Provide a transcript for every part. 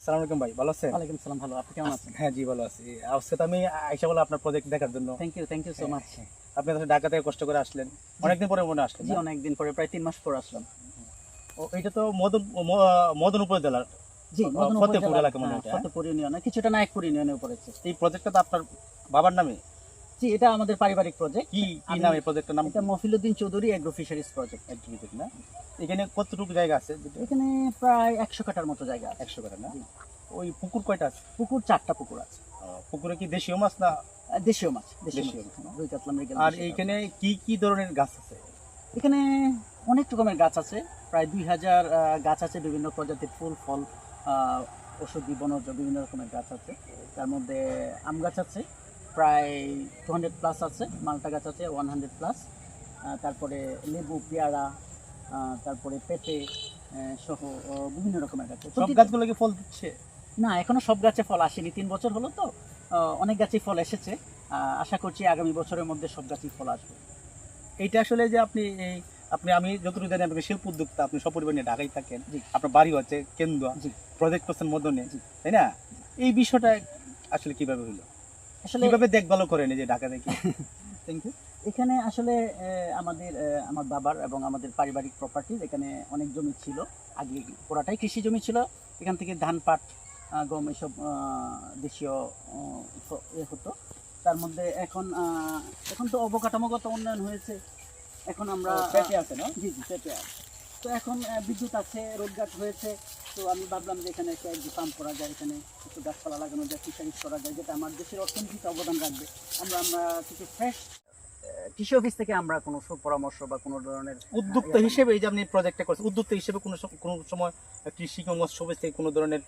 আসসালামু আলাইকুম ভাই ভালো আছেন? ওয়ালাইকুম সালাম ভালো। আপনি কেমন আছেন? হ্যাঁ জি ভালো আছি। আজকে তো আমি আইসা বলে আপনার প্রজেক্ট দেখার জন্য। Thank you thank you so much আপনি তো ঢাকা থেকে কষ্ট করে আসলেন। অনেকদিন পরে মনে আসলেন জি অনেকদিন পরে প্রায় তিন মাস পরে আসলাম। ও, এটা তো মদন মদন উপজেলার? জি আহ, মদন ফতেপুর এলাকা মনে হয় হ্যাঁ, হ্যাঁ? ফতেপুর ইউনিয়নে কিছুটা নায়কপুর ইউনিয়নে পড়েছে। এই প্রজেক্টটা তো আপনার বাবার নামে? জি এটা আমাদের পারিবারিক প্রজেক্ট কি কি নাম এই প্রজেক্টের নাম? এটা Mofiluddin Chowdhury agro fisheries project না? এখানে কতটুকু জায়গা আছে? এখানে প্রায় একশো কাটার মতো জায়গা একশো করে না? ওই পুকুর কয়টা আছে? পুকুর চারটা পুকুর আছে। পুকুরে কি দেশীয় মাছ না দেশীয় মাছ দেশীয় আর এইখানে কি কি ধরনের গাছ আছে? এখানে অনেক রকমের গাছ আছে। প্রায় দুই হাজার গাছ আছে বিভিন্ন প্রজাতির ফুল ফল আহ, ওষুধি বনজ বিভিন্ন রকমের গাছ আছে। তার মধ্যে আম গাছ আছে। প্রায় টু হান্ড্রেড প্লাস আছে মালটা গাছ আছে ওয়ান হান্ড্রেড প্লাস তারপরে লেবু পেয়ারা তারপরে পেঁপে সহ বিভিন্ন রকমের গাছ। সব গাছগুলো কি ফল দিচ্ছে? না এখনও সব গাছে ফল আসেনি। তিন বছর হলো তো অনেক গাছেই ফল এসেছে। আশা করছি আগামী বছরের মধ্যে সব গাছেই ফল আসবে। এইটা আসলে যে আপনি এই আপনি আমি যতটুকু জানি আপনি শিল্প উদ্যোক্তা আপনি সপরিবার নিয়ে ঢাকায় থাকেন। আপনার বাড়ি হচ্ছে কেন্দুয়া। প্রজেক্ট করছেন মদনে তাই না? এই বিষয়টা আসলে কীভাবে হলো? আসলে কীভাবে দেখভালও করেন এই যে ঢাকা থেকে? থ্যাংক ইউ এখানে আসলে আমাদের আমার বাবার এবং আমাদের পারিবারিক প্রপার্টি এখানে অনেক জমি ছিল। আগে পুরাটাই কৃষি জমি ছিল। এখান থেকে ধান পাট গম এসব দেশীয় এ হতো। তার মধ্যে এখন আহ, এখন তো অবকাঠামোগত উন্নয়ন হয়েছে। এখন আমরা আছে না? জি জি পেঁপে আছে। তো এখন বিদ্যুৎ আছে রোডঘাট হয়েছে তো আমি ভাবলাম যে এখানে একটা একটু পাম্প করা যায় এখানে কিছু গাছপালা লাগানো যায় ফিশারিজ করা যায় যেটা আমার দেশের অর্থনীতিতে অবদান রাখবে। আমরা আমরা কিছু ফ্রেশ কৃষি অফিস থেকে আমরা কোনো বা কোনো ধরনের উদ্যোক্তা হিসেবে এই যে আপনি প্রজেক্টটা করছেন উদ্যোক্তা হিসেবে কোনো কোনো সময় কৃষি কিংবা মৎস্য অফিস থেকে কোনো ধরনের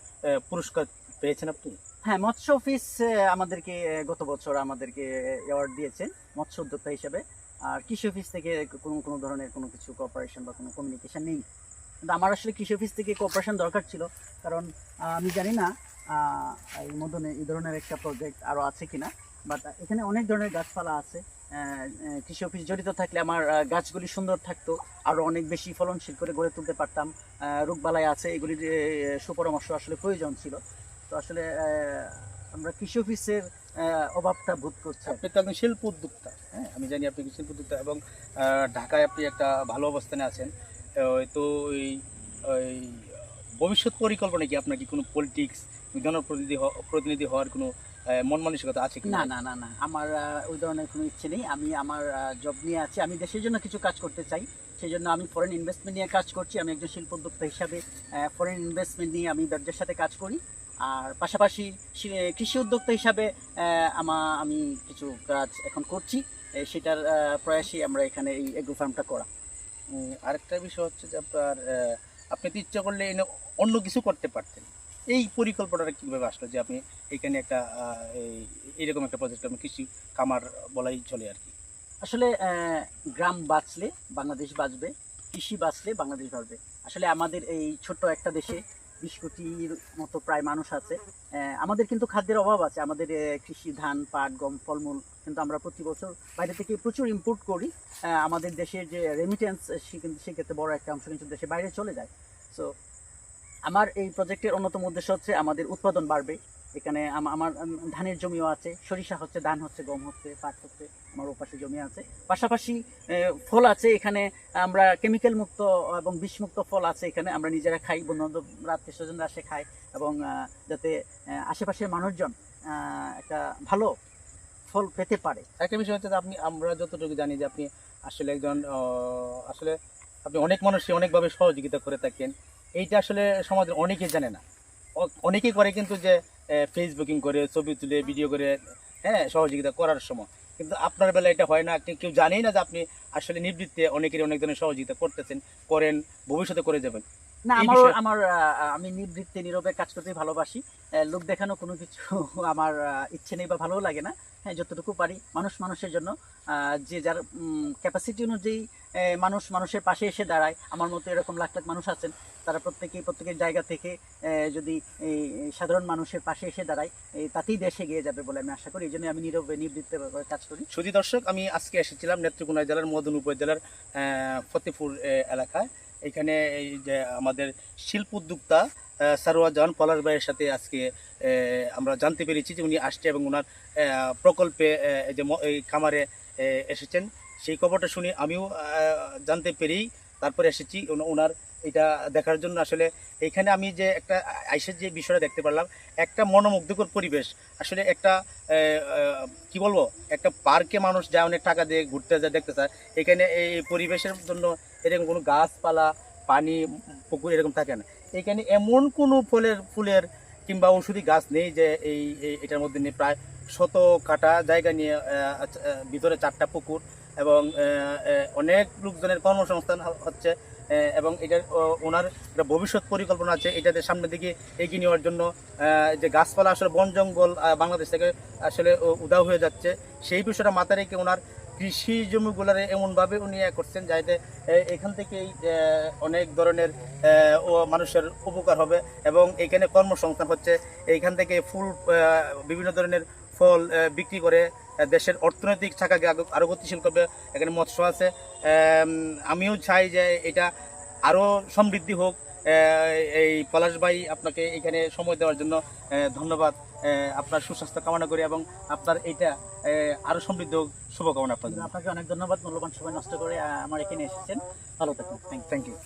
পুরস্কার পেয়েছেন আপনি? হ্যাঁ মৎস্য অফিস আমাদেরকে গত বছর আমাদেরকে অ্যাওয়ার্ড দিয়েছে মৎস্য উদ্যোক্তা হিসেবে। আর কৃষি অফিস থেকে কোনো কোনো ধরনের কোনো কিছু কোঅপারেশন বা কোনো কমিউনিকেশন নেই। কিন্তু আমার আসলে কৃষি অফিস থেকে কোঅপারেশন দরকার ছিল, কারণ আমি জানি না এই মদনে এই ধরনের একটা প্রজেক্ট আরও আছে কিনা বাট এখানে অনেক ধরনের গাছপালা আছে কৃষি অফিস জড়িত থাকলে আমার গাছগুলি সুন্দর থাকতো আরও অনেক বেশি ফলনশীল করে গড়ে তুলতে পারতাম রোগবালাই আছে, এগুলির সুপরামর্শ আসলে প্রয়োজন ছিল। তো আসলে আমরা কৃষি অফিসের অভাবটা বোধ করছি। আপনি তো একজন শিল্প উদ্যোক্তা হ্যাঁ? আমি জানি আপনি শিল্প উদ্যোক্তা এবং ঢাকায় আপনি একটা ভালো অবস্থানে আছেন। তো ওই ওই ভবিষ্যৎ পরিকল্পনা কি? আপনার কি কোনো পলিটিক্স জনপ্রতিনিধি প্রতিনিধি হওয়ার কোনো মন মানসিকতা আছে না না না না। আমার ওই ধরনের কোনো ইচ্ছে নেই। আমি আমার জব নিয়ে আছি। আমি দেশের জন্য কিছু কাজ করতে চাই। সেই জন্য আমি ফরেন ইনভেস্টমেন্ট নিয়ে কাজ করছি। আমি একজন শিল্প উদ্যোক্তা হিসাবে ফরেন ইনভেস্টমেন্ট নিয়ে আমি ব্যবসার সাথে কাজ করি। আর পাশাপাশি কৃষি উদ্যোক্তা হিসাবে আমা আমি কিছু কাজ এখন করছি। সেটার আহ, প্রয়াসই আমরা এখানে এই এগ্রো ফার্মটা করা আরেকটা বিষয় হচ্ছে যে আপনার আপনি তো ইচ্ছা করলে এনে অন্য কিছু করতে পারতেন। এই পরিকল্পনাটা কীভাবে আসলো যে আপনি এখানে একটা এই- এইরকম একটা প্রজেক্ট আমি কৃষি কামার বলাই চলে আর কি? আসলে গ্রাম বাঁচলে বাংলাদেশ বাঁচবে, কৃষি বাঁচলে বাংলাদেশ বাঁচবে। আসলে আমাদের এই ছোট্ট একটা দেশে বিশ কোটির মতো প্রায় মানুষ আছে। আমাদের কিন্তু খাদ্যের অভাব আছে। আমাদের কৃষি, ধান, পাট, গম, ফলমূল কিন্তু আমরা প্রতি বছর বাইরে থেকে প্রচুর ইম্পোর্ট করি। আমাদের দেশের যে রেমিটেন্স সেক্ষেত্রে বড় একটা অংশ কিন্তু দেশে বাইরে চলে যায়। সো আমার এই প্রজেক্টের অন্যতম উদ্দেশ্য হচ্ছে আমাদের উৎপাদন বাড়বে। এখানে আমার ধানের জমিও আছে। সরিষা হচ্ছে, ধান হচ্ছে, গম হচ্ছে, পাট হচ্ছে, আমার ওপাশে জমি আছে। পাশাপাশি ফল আছে এখানে। আমরা কেমিক্যাল মুক্ত এবং বিষমুক্ত ফল আছে এখানে। আমরা নিজেরা খাই বন্ধু বান্ধব আত্মীয় স্বজনরা আসে খাই এবং যাতে আশেপাশের মানুষজন একটা ভালো ফল পেতে পারে। একটা বিষয় হচ্ছে আপনি, আমরা যতটুকু জানি যে আপনি আসলে একজন আসলে আপনি অনেক মানুষকে অনেকভাবে সহযোগিতা করে থাকেন। এইটা আসলে সমাজের অনেকে জানে না। অনেকেই করে কিন্তু যে ফেসবুকিং করে, ছবি তুলে ভিডিও করে হ্যাঁ সহযোগিতা করার সময়। কিন্তু আপনার বেলা এটা হয় না। কেউ জানেই না যে আপনি আসলে নিবৃত্তে অনেকেরই অনেক ধরনের সহযোগিতা করতেছেন, করেন, ভবিষ্যতে করে যাবেন। না আমার আমার আমি নিবৃত্তে নীরবে কাজ করতে ভালোবাসি। লোক দেখানো কোনো কিছু আমার ইচ্ছে নেই বা ভালোও লাগে না। হ্যাঁ যতটুকু পারি মানুষ মানুষের জন্য। যে যার ক্যাপাসিটি অনুযায়ী মানুষ মানুষের পাশে এসে দাঁড়ায় আমার মতো এরকম লাখ লাখ মানুষ আছেন তারা প্রত্যেকেই প্রত্যেকের জায়গা থেকে যদি সাধারণ মানুষের পাশে এসে দাঁড়ায় এই তাতেই দেশে এগিয়ে যাবে বলে আমি আশা করি। এই জন্য আমি নীরবে নিবৃত্তে কাজ করি। সুধী দর্শক আমি আজকে এসেছিলাম নেত্রকোনা জেলার মদন উপজেলার ফতেপুর এলাকায়। এখানে এই যে আমাদের শিল্প উদ্যোক্তা সারোয়া জাহান পলাশ ভাইয়ের সাথে আজকে আমরা জানতে পেরেছি যে উনি আসছে এবং ওনার প্রকল্পে যে এই খামারে এসেছেন। সেই খবরটা শুনে আমিও জানতে পেরেই তারপরে এসেছি। ওনার এটা দেখার জন্য আসলে এখানে আমি যে একটা আইসের যে বিষয়টা দেখতে পারলাম একটা মনোমুগ্ধকর পরিবেশ। আসলে একটা কি বলব একটা পার্কে মানুষ যায় অনেক টাকা দিয়ে ঘুরতে যায় দেখতে চায়। এখানে এই পরিবেশের জন্য এরকম কোনো গাছপালা পানি পুকুর এরকম থাকে না। এখানে এমন কোনো ফলের ফুলের কিংবা ঔষধি গাছ নেই যে এই এটার মধ্যে নিয়ে প্রায় শত কাটা জায়গা নিয়ে আচ্ছা, ভিতরে চারটা পুকুর এবং অনেক লোকজনের কর্মসংস্থান হচ্ছে। এবং এটার ওনার একটা ভবিষ্যৎ পরিকল্পনা আছে, এটাতে সামনের দিকে এগিয়ে নেওয়ার জন্য যে গাছপালা আসলে বন জঙ্গল বাংলাদেশ থেকে আসলে উ- উধাও হয়ে যাচ্ছে, সেই বিষয়টা মাথায় রেখে ওনার কৃষি জমিগুলারে এমনভাবে উনি ইয়ে করছেন যাতে এখান থেকেই অনেক ধরনের মানুষের উপকার হবে, এবং এখানে কর্মসংস্থান হচ্ছে এইখান থেকে ফুল বিভিন্ন ধরনের ফল বিক্রি করে দেশের অর্থনৈতিক শাখাকে আরো- আরও গতিশীল করবে। এখানে মৎস্য আছে। আমিও চাই যে এটা আরও সমৃদ্ধি হোক। এই পলাশ ভাই আপনাকে এখানে সময় দেওয়ার জন্য ধন্যবাদ। আপনার সুস্বাস্থ্য কামনা করি এবং আপনার এটা আহ, আরও সমৃদ্ধ হোক। শুভকামনা আপনার জন্য আপনাকে অনেক ধন্যবাদ। মূল্যবান সময় নষ্ট করে আমার এখানে এসেছেন। ভালো থাকুন। Thank you